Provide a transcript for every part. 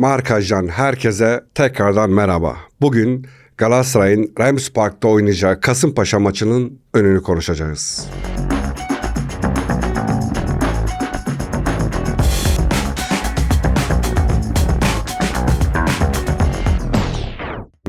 Markaj'dan herkese tekrardan merhaba. Bugün Galatasaray'ın Rams Park'ta oynayacağı Kasımpaşa maçının önünü konuşacağız.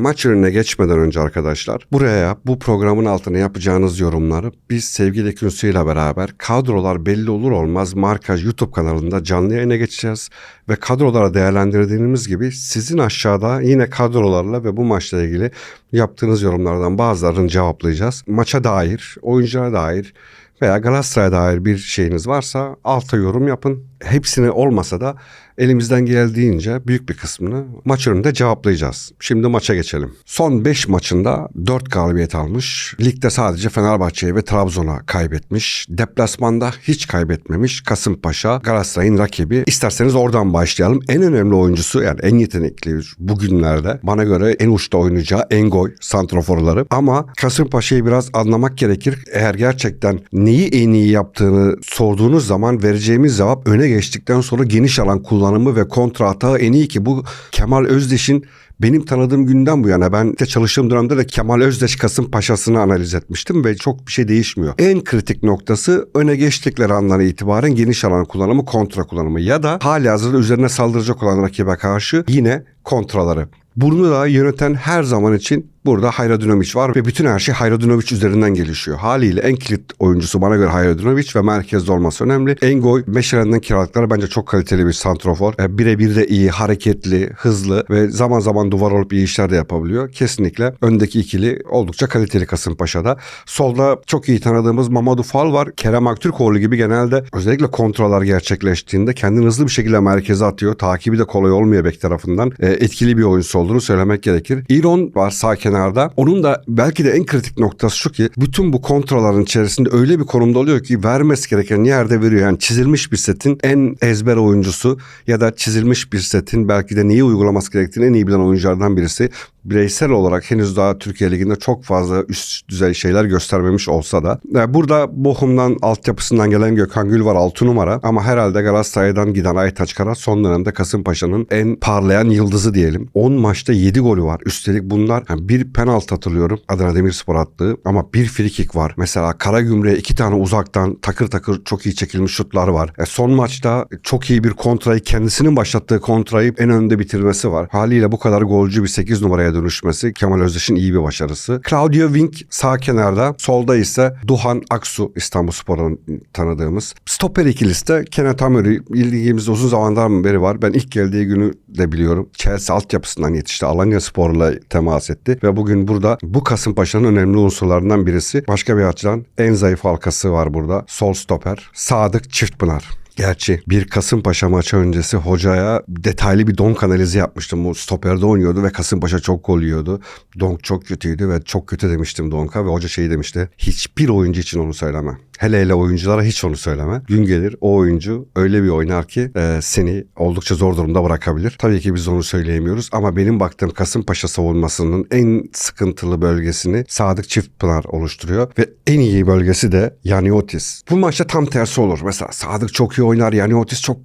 Maç önüne geçmeden önce arkadaşlar buraya bu programın altına yapacağınız yorumları biz sevgili Künsü ile beraber kadrolar belli olur olmaz Markaj YouTube kanalında canlı yayına geçeceğiz ve kadrolara değerlendirdiğimiz gibi sizin aşağıda yine kadrolarla ve bu maçla ilgili yaptığınız yorumlardan bazılarını cevaplayacağız. Maça dair, oyunculara dair veya Galatasaray'a dair bir şeyiniz varsa alta yorum yapın. Hepsini olmasa da elimizden geldiğince büyük bir kısmını maç önünde cevaplayacağız. Şimdi maça geçelim. Son 5 maçında 4 galibiyet almış. Ligde sadece Fenerbahçe'ye ve Trabzon'a kaybetmiş. Deplasmanda hiç kaybetmemiş. Kasımpaşa Galatasaray'ın rakibi. İsterseniz oradan başlayalım. En önemli oyuncusu yani en yetenekli bugünlerde bana göre en uçta oynayacağı Engoy santroforları. Ama Kasımpaşa'yı biraz anlamak gerekir. Eğer gerçekten neyi en iyi yaptığını sorduğunuz zaman vereceğimiz cevap öne geçtikten sonra geniş alan kullanımı ve kontra atağı en iyi ki bu Kemal Özdeş'in benim tanıdığım günden bu yana ben de çalıştığım dönemde de Kemal Özdeş Kasımpaşa'sını analiz etmiştim ve çok bir şey değişmiyor. En kritik noktası öne geçtikleri andan itibaren geniş alan kullanımı kontra kullanımı ya da hali hazırda üzerine saldıracak olan rakibe karşı yine kontraları. Bunu da yöneten her zaman için burada Hayradinovic var ve bütün her şey Hayradinovic üzerinden gelişiyor. Haliyle en kilit oyuncusu bana göre Hayradinovic ve merkezde olması önemli. Engoy Meşelen'den kiralıkları bence çok kaliteli bir santrofor. E, birebir de iyi, hareketli, hızlı ve zaman zaman duvar olup iyi işler de yapabiliyor. Kesinlikle öndeki ikili oldukça kaliteli Kasımpaşa'da. Solda çok iyi tanıdığımız Mamadou Fall var. Kerem Aktürkoğlu gibi genelde özellikle kontrollar gerçekleştiğinde kendini hızlı bir şekilde merkeze atıyor. Takibi de kolay olmuyor bek tarafından. E, etkili bir oyuncusu olduğunu söylemek gerekir. İron var sağ kenarda. Onun da belki de en kritik noktası şu ki bütün bu kontrolların içerisinde öyle bir konumda oluyor ki vermesi gereken yerde veriyor. Yani çizilmiş bir setin en ezber oyuncusu ya da çizilmiş bir setin belki de neyi uygulaması gerektiğini en iyi bilen oyunculardan birisi bireysel olarak henüz daha Türkiye Ligi'nde çok fazla üst düzey şeyler göstermemiş olsa da. Burada Bochum'dan altyapısından gelen Gökhan Gül var 6 numara ama herhalde Galatasaray'dan giden Aytaç Kara son dönemde Kasımpaşa'nın en parlayan yıldızı diyelim. 10 maçta 7 golü var. Üstelik bunlar yani bir penaltı hatırlıyorum Adana Demirspor attığı ama bir frikik var. Mesela Karagümrük'e iki tane uzaktan takır takır çok iyi çekilmiş şutlar var. E son maçta çok iyi bir kontrayı kendisinin başlattığı kontrayı en önde bitirmesi var. Haliyle bu kadar golcü bir 8 numaraya dönüşmesi Kemal Özdeş'in iyi bir başarısı. Claudio Wink sağ kenarda. Solda ise Duhan Aksu İstanbul Spor'un tanıdığımız. Stoper ikilisi de Kenneth Amory ilgimizde uzun zamandan beri var. Ben ilk geldiği günü de biliyorum. Chelsea altyapısından yetişti. Alanya Spor'la temas etti. Ve bugün burada bu Kasımpaşa'nın önemli unsurlarından birisi. Başka bir açıdan en zayıf halkası var burada. Sol stoper. Sadık Çiftpınar. Gerçi bir Kasımpaşa maçı öncesi hocaya detaylı bir donk analizi yapmıştım. Bu stoperde oynuyordu ve Kasımpaşa çok gol yiyordu. Donk çok kötüydü ve çok kötü demiştim Donk'a ve hoca şey demişti. Hiçbir oyuncu için onu söyleme. Hele hele oyunculara hiç onu söyleme. Gün gelir o oyuncu öyle bir oynar ki e, seni oldukça zor durumda bırakabilir. Tabii ki biz onu söyleyemiyoruz ama benim baktığım Kasımpaşa savunmasının en sıkıntılı bölgesini Sadık Çiftpınar oluşturuyor ve en iyi bölgesi de Yaniotis. Bu maçta tam tersi olur. Mesela Sadık çok iyi oynar, Yaniotis çok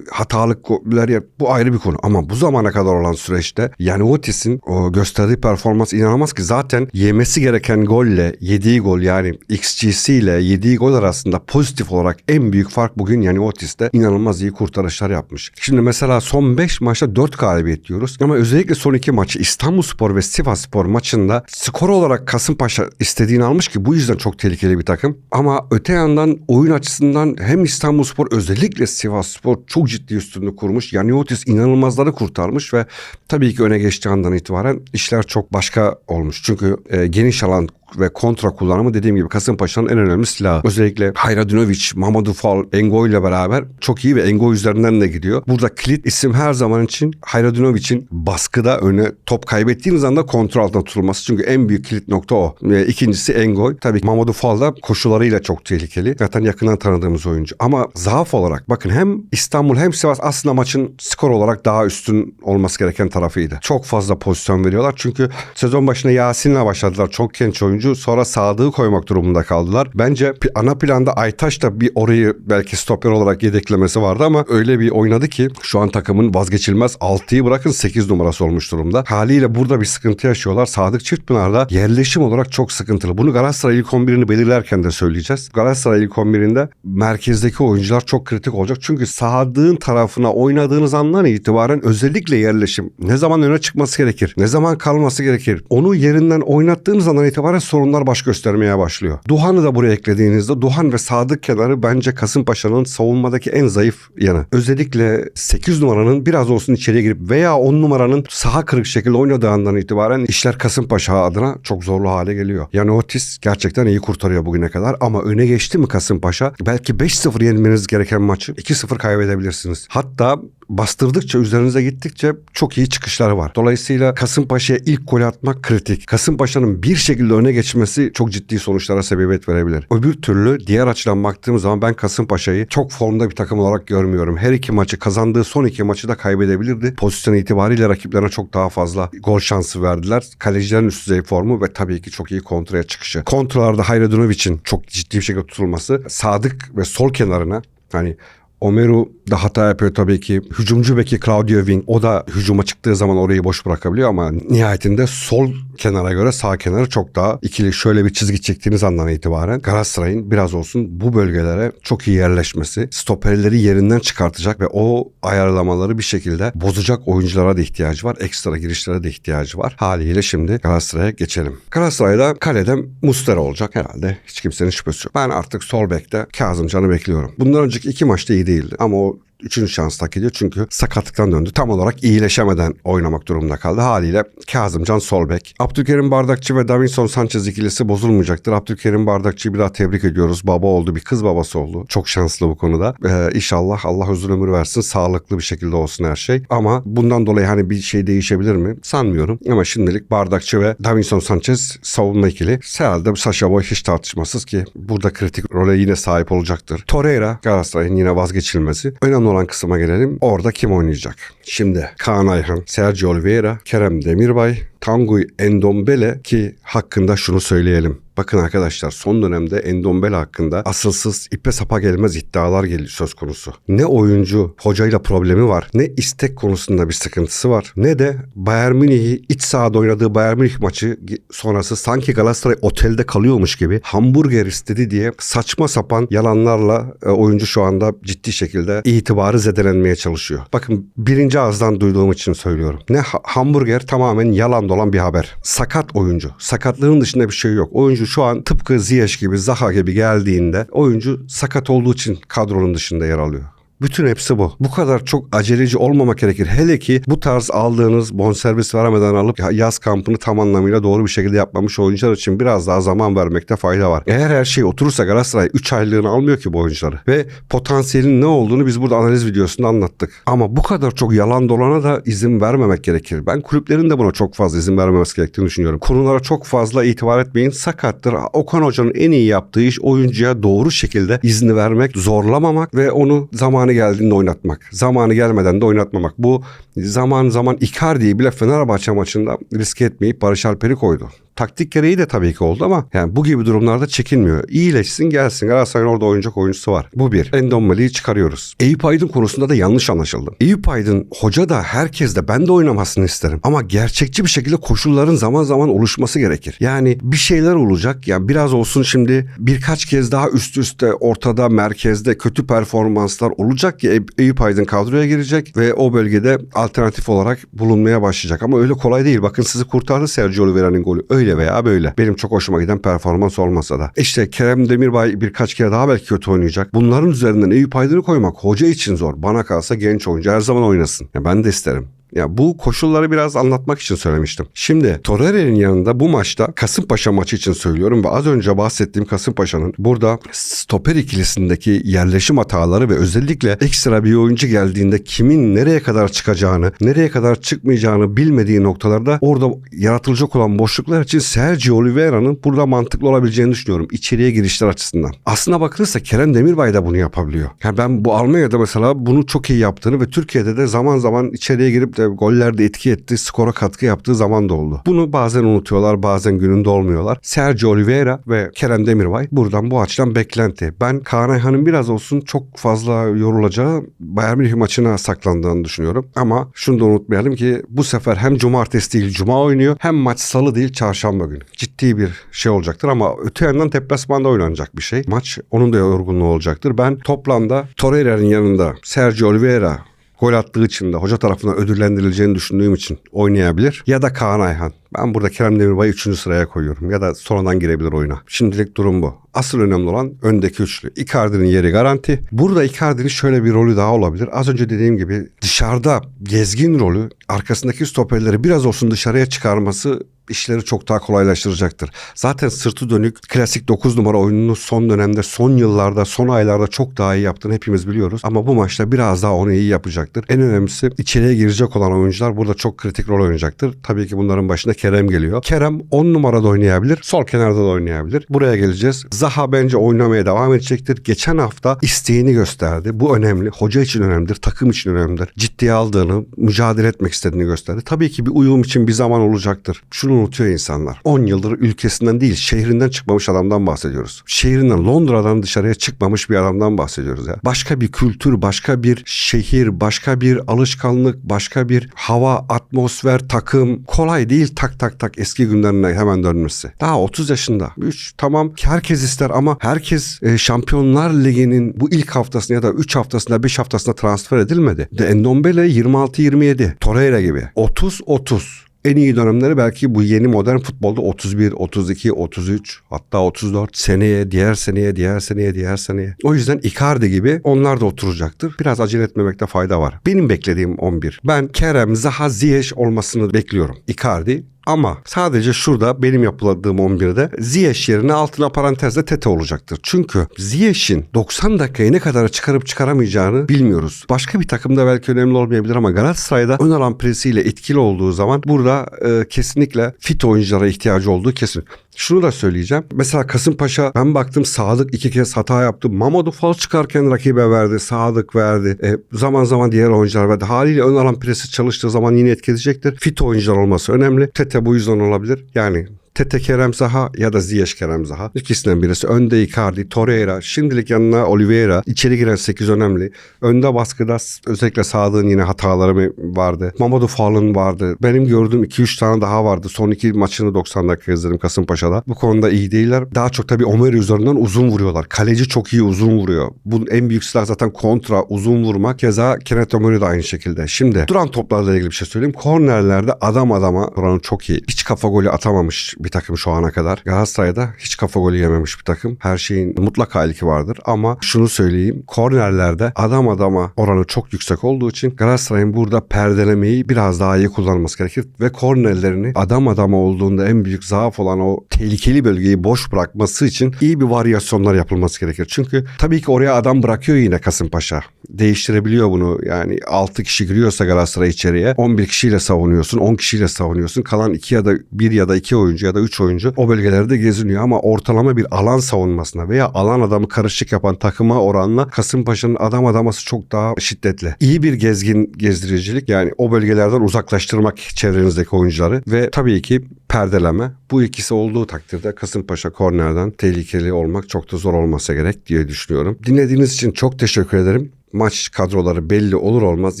hatalı goller. Bu ayrı bir konu ama bu zamana kadar olan süreçte Yaniotis'in o gösterdiği performans inanılmaz ki zaten yemesi gereken golle yediği gol yani XGC ile yediği gol arasında pozitif olarak en büyük fark bugün yani Otis'te inanılmaz iyi kurtarışlar yapmış. Şimdi mesela son 5 maçta 4 galibiyet diyoruz ama özellikle son 2 maçı İstanbulspor ve Sivasspor maçında skor olarak Kasımpaşa istediğini almış ki bu yüzden çok tehlikeli bir takım. Ama öte yandan oyun açısından hem İstanbulspor özellikle Sivasspor çok ciddi üstünlüğü kurmuş. Yani Otis inanılmazları kurtarmış ve tabii ki öne geçtiği andan itibaren işler çok başka olmuş. Çünkü e, geniş alan ve kontra kullanımı dediğim gibi Kasımpaşa'nın en önemli silahı. Özellikle Hayradinovic, Mamadou Fall, Engo ile beraber çok iyi ve Engo üzerinden de gidiyor. Burada kilit isim her zaman için Hayradinovic'in baskıda öne top kaybettiğiniz anda kontrol altında tutulması. Çünkü en büyük kilit nokta o. E, ikincisi Engoy. Tabii Mamadou Fall da koşularıyla çok tehlikeli. Zaten yakından tanıdığımız oyuncu. Ama zaaf olarak bakın hem İstanbul hem Sivas aslında maçın skor olarak daha üstün olması gereken tarafıydı. Çok fazla pozisyon veriyorlar. Çünkü sezon başında Yasin'le başladılar. Çok genç oyuncu oyuncu sonra Sadık'ı koymak durumunda kaldılar. Bence ana planda Aytaş da bir orayı belki stoper olarak yedeklemesi vardı ama öyle bir oynadı ki şu an takımın vazgeçilmez 6'yı bırakın 8 numarası olmuş durumda. Haliyle burada bir sıkıntı yaşıyorlar. Sadık Çiftpınar'da yerleşim olarak çok sıkıntılı. Bunu Galatasaray ilk 11'ini belirlerken de söyleyeceğiz. Galatasaray ilk 11'inde merkezdeki oyuncular çok kritik olacak. Çünkü Sadık'ın tarafına oynadığınız andan itibaren özellikle yerleşim ne zaman öne çıkması gerekir? Ne zaman kalması gerekir? Onu yerinden oynattığınız andan itibaren sorunlar baş göstermeye başlıyor. Duhan'ı da buraya eklediğinizde Duhan ve Sadık kenarı bence Kasımpaşa'nın savunmadaki en zayıf yanı. Özellikle 8 numaranın biraz olsun içeriye girip veya 10 numaranın saha kırık şekilde oynadığı andan itibaren işler Kasımpaşa adına çok zorlu hale geliyor. Yani Otis gerçekten iyi kurtarıyor bugüne kadar ama öne geçti mi Kasımpaşa belki 5-0 yenmeniz gereken maçı 2-0 kaybedebilirsiniz. Hatta bastırdıkça üzerinize gittikçe çok iyi çıkışları var. Dolayısıyla Kasımpaşa'ya ilk gol atmak kritik. Kasımpaşa'nın bir şekilde öne geçmesi çok ciddi sonuçlara sebebiyet verebilir. Öbür türlü diğer açıdan baktığım zaman ben Kasımpaşa'yı çok formda bir takım olarak görmüyorum. Her iki maçı kazandığı son iki maçı da kaybedebilirdi. Pozisyon itibariyle rakiplerine çok daha fazla gol şansı verdiler. Kalecilerin üst düzey formu ve tabii ki çok iyi kontraya çıkışı. Kontralarda Hayredunovic'in çok ciddi bir şekilde tutulması. Sadık ve sol kenarına hani Omeru da hata yapıyor tabii ki. Hücumcu beki Claudio Wing o da hücuma çıktığı zaman orayı boş bırakabiliyor ama nihayetinde sol kenara göre sağ kenarı çok daha ikili şöyle bir çizgi çektiğiniz andan itibaren Galatasaray'ın biraz olsun bu bölgelere çok iyi yerleşmesi, stoperleri yerinden çıkartacak ve o ayarlamaları bir şekilde bozacak oyunculara da ihtiyacı var. Ekstra girişlere de ihtiyacı var. Haliyle şimdi Galatasaray'a geçelim. Galatasaray'da kalede Mustera olacak herhalde. Hiç kimsenin şüphesi yok. Ben artık sol bekte Kazımcan'ı bekliyorum. Bundan önceki iki maçta iyi değildi. Ama o üçüncü şans hak ediyor çünkü sakatlıktan döndü. Tam olarak iyileşemeden oynamak durumunda kaldı. Haliyle Kazımcan sol bek. Abdülkerim Bardakçı ve Davinson Sanchez ikilisi bozulmayacaktır. Abdülkerim Bardakçı'yı bir daha tebrik ediyoruz. Baba oldu, bir kız babası oldu. Çok şanslı bu konuda. Ee, inşallah Allah uzun ömür versin. Sağlıklı bir şekilde olsun her şey. Ama bundan dolayı hani bir şey değişebilir mi? Sanmıyorum. Ama şimdilik Bardakçı ve Davinson Sanchez savunma ikili. Herhalde Sasha Boy hiç tartışmasız ki burada kritik role yine sahip olacaktır. Torreira Galatasaray'ın yine vazgeçilmezi. Önemli olan kısma gelelim. Orada kim oynayacak? Şimdi Kaan Ayhan, Sergio Oliveira, Kerem Demirbay, Tanguy Endombele ki hakkında şunu söyleyelim. Bakın arkadaşlar son dönemde Endombele hakkında asılsız ipe sapa gelmez iddialar geliyor söz konusu. Ne oyuncu hocayla problemi var ne istek konusunda bir sıkıntısı var ne de Bayern Münih'i iç sahada oynadığı Bayern Münih maçı sonrası sanki Galatasaray otelde kalıyormuş gibi hamburger istedi diye saçma sapan yalanlarla e, oyuncu şu anda ciddi şekilde itibarı zedelenmeye çalışıyor. Bakın birinci ağızdan duyduğum için söylüyorum. Ne ha- hamburger tamamen yalan dolan bir haber. Sakat oyuncu. Sakatlığın dışında bir şey yok. Oyuncu şu an tıpkı Ziyech gibi Zaha gibi geldiğinde oyuncu sakat olduğu için kadronun dışında yer alıyor. Bütün hepsi bu. Bu kadar çok aceleci olmamak gerekir. Hele ki bu tarz aldığınız bonservis vermeden alıp yaz kampını tam anlamıyla doğru bir şekilde yapmamış oyuncular için biraz daha zaman vermekte fayda var. Eğer her şey oturursa Galatasaray 3 aylığını almıyor ki bu oyuncuları. Ve potansiyelin ne olduğunu biz burada analiz videosunda anlattık. Ama bu kadar çok yalan dolana da izin vermemek gerekir. Ben kulüplerin de buna çok fazla izin vermemesi gerektiğini düşünüyorum. Konulara çok fazla itibar etmeyin. Sakattır. Okan Hoca'nın en iyi yaptığı iş oyuncuya doğru şekilde izni vermek, zorlamamak ve onu zamanı geldiğinde oynatmak. Zamanı gelmeden de oynatmamak. Bu zaman zaman Icardi'yi bile Fenerbahçe maçında riske etmeyip Barış Alper'i koydu. Taktik gereği de tabii ki oldu ama yani bu gibi durumlarda çekinmiyor. İyileşsin gelsin. Galatasaray'ın orada oynayacak oyuncusu var. Bu bir. Endombele'yi çıkarıyoruz. Eyüp Aydın konusunda da yanlış anlaşıldı. Eyüp Aydın hoca da herkes de ben de oynamasını isterim. Ama gerçekçi bir şekilde koşulların zaman zaman oluşması gerekir. Yani bir şeyler olacak. Yani biraz olsun şimdi birkaç kez daha üst üste ortada merkezde kötü performanslar olacak ki Ey- Eyüp Aydın kadroya girecek ve o bölgede alternatif olarak bulunmaya başlayacak. Ama öyle kolay değil. Bakın sizi kurtardı Sergio Oliveira'nın golü. Öyle veya böyle. Benim çok hoşuma giden performans olmasa da. İşte Kerem Demirbay birkaç kere daha belki kötü oynayacak. Bunların üzerinden Eyüp Aydın'ı koymak hoca için zor. Bana kalsa genç oyuncu her zaman oynasın. Ya ben de isterim. Ya bu koşulları biraz anlatmak için söylemiştim. Şimdi Torreira'nın yanında bu maçta Kasımpaşa maçı için söylüyorum ve az önce bahsettiğim Kasımpaşa'nın burada stoper ikilisindeki yerleşim hataları ve özellikle ekstra bir oyuncu geldiğinde kimin nereye kadar çıkacağını, nereye kadar çıkmayacağını bilmediği noktalarda orada yaratılacak olan boşluklar için Sergio Oliveira'nın burada mantıklı olabileceğini düşünüyorum içeriye girişler açısından. Aslına bakılırsa Kerem Demirbay da bunu yapabiliyor. Yani ben bu Almanya'da mesela bunu çok iyi yaptığını ve Türkiye'de de zaman zaman içeriye girip de işte gollerde etki etti, skora katkı yaptığı zaman da oldu. Bunu bazen unutuyorlar, bazen gününde olmuyorlar. Sergio Oliveira ve Kerem Demirbay buradan bu açıdan beklenti. Ben Kaan Ayhan'ın biraz olsun çok fazla yorulacağı Bayern Münih maçına saklandığını düşünüyorum. Ama şunu da unutmayalım ki bu sefer hem cumartesi değil cuma oynuyor hem maç salı değil çarşamba günü. Ciddi bir şey olacaktır ama öte yandan deplasmanda oynanacak bir şey. Maç onun da yorgunluğu olacaktır. Ben toplamda Torreira'nın yanında Sergio Oliveira gol attığı için de hoca tarafından ödüllendirileceğini düşündüğüm için oynayabilir. Ya da Kaan Ayhan. Ben burada Kerem Demirbay'ı 3. sıraya koyuyorum. Ya da sonradan girebilir oyuna. Şimdilik durum bu. Asıl önemli olan öndeki üçlü. Icardi'nin yeri garanti. Burada Icardi'nin şöyle bir rolü daha olabilir. Az önce dediğim gibi dışarıda gezgin rolü arkasındaki stoperleri biraz olsun dışarıya çıkarması işleri çok daha kolaylaştıracaktır. Zaten sırtı dönük klasik 9 numara oyununu son dönemde, son yıllarda, son aylarda çok daha iyi yaptığını hepimiz biliyoruz. Ama bu maçta biraz daha onu iyi yapacaktır. En önemlisi içeriye girecek olan oyuncular burada çok kritik rol oynayacaktır. Tabii ki bunların başında Kerem geliyor. Kerem 10 numarada oynayabilir, sol kenarda da oynayabilir. Buraya geleceğiz. Zaha bence oynamaya devam edecektir. Geçen hafta isteğini gösterdi. Bu önemli. Hoca için önemlidir, takım için önemlidir. Ciddiye aldığını, mücadele etmek istediğini gösterdi. Tabii ki bir uyum için bir zaman olacaktır. Şunu unutuyor insanlar. 10 yıldır ülkesinden değil, şehrinden çıkmamış adamdan bahsediyoruz. Şehrinden, Londra'dan dışarıya çıkmamış bir adamdan bahsediyoruz ya. Başka bir kültür, başka bir şehir, başka bir alışkanlık, başka bir hava, atmosfer, takım. Kolay değil tak tak tak eski günlerine hemen dönmesi. Daha 30 yaşında. 3 tamam herkes ister ama herkes e, Şampiyonlar Ligi'nin bu ilk haftasında ya da 3 haftasında 5 haftasında transfer edilmedi. De Endombele 26-27. Torreira gibi. 30-30 en iyi dönemleri belki bu yeni modern futbolda 31, 32, 33 hatta 34 seneye, diğer seneye, diğer seneye, diğer seneye. O yüzden Icardi gibi onlar da oturacaktır. Biraz acele etmemekte fayda var. Benim beklediğim 11. Ben Kerem, Zaha, Ziyech olmasını bekliyorum. Icardi, ama sadece şurada benim yapıladığım 11'de Ziyech yerine altına parantezde Tete olacaktır. Çünkü Ziyech'in 90 dakikayı ne kadar çıkarıp çıkaramayacağını bilmiyoruz. Başka bir takımda belki önemli olmayabilir ama Galatasaray'da ön alan presiyle etkili olduğu zaman burada e, kesinlikle fit oyunculara ihtiyacı olduğu kesin. Şunu da söyleyeceğim. Mesela Kasımpaşa ben baktım Sadık iki kez hata yaptı. Mamadou fal çıkarken rakibe verdi. Sadık verdi. E, zaman zaman diğer oyuncular verdi. Haliyle ön alan presi çalıştığı zaman yine etki edecektir. Fit oyuncular olması önemli. Tete bu yüzden olabilir. Yani Tete Kerem Zaha ya da Ziyech Kerem Zaha. İkisinden birisi. Önde Icardi, Torreira. Şimdilik yanına Oliveira. İçeri giren 8 önemli. Önde baskıda özellikle Sadık'ın yine hataları vardı. Mamadou Fall'ın vardı. Benim gördüğüm 2-3 tane daha vardı. Son iki maçını 90 dakika izledim Kasımpaşa'da. Bu konuda iyi değiller. Daha çok tabii Omer üzerinden uzun vuruyorlar. Kaleci çok iyi uzun vuruyor. Bunun en büyük silah zaten kontra, uzun vurma. Keza Kenneth Omeri de aynı şekilde. Şimdi duran toplarla ilgili bir şey söyleyeyim. Kornerlerde adam adama oranı çok iyi. Hiç kafa golü atamamış bir takım şu ana kadar. Galatasaray'da hiç kafa golü yememiş bir takım. Her şeyin mutlaka ilki vardır ama şunu söyleyeyim. Kornerlerde adam adama oranı çok yüksek olduğu için Galatasaray'ın burada perdelemeyi biraz daha iyi kullanması gerekir ve kornerlerini adam adama olduğunda en büyük zaaf olan o tehlikeli bölgeyi boş bırakması için iyi bir varyasyonlar yapılması gerekir. Çünkü tabii ki oraya adam bırakıyor yine Kasımpaşa. Değiştirebiliyor bunu. Yani 6 kişi giriyorsa Galatasaray içeriye 11 kişiyle savunuyorsun, 10 kişiyle savunuyorsun. Kalan 2 ya da 1 ya da 2 oyuncu ya da 3 oyuncu o bölgelerde geziniyor ama ortalama bir alan savunmasına veya alan adamı karışık yapan takıma oranla Kasımpaşa'nın adam adaması çok daha şiddetli. İyi bir gezgin gezdiricilik yani o bölgelerden uzaklaştırmak çevrenizdeki oyuncuları ve tabii ki perdeleme. Bu ikisi olduğu takdirde Kasımpaşa kornerden tehlikeli olmak çok da zor olmasa gerek diye düşünüyorum. Dinlediğiniz için çok teşekkür ederim. Maç kadroları belli olur olmaz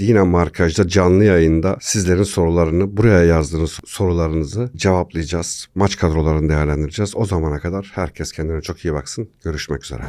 yine markajda canlı yayında sizlerin sorularını buraya yazdığınız sorularınızı cevaplayacağız. Maç kadrolarını değerlendireceğiz. O zamana kadar herkes kendine çok iyi baksın. Görüşmek üzere.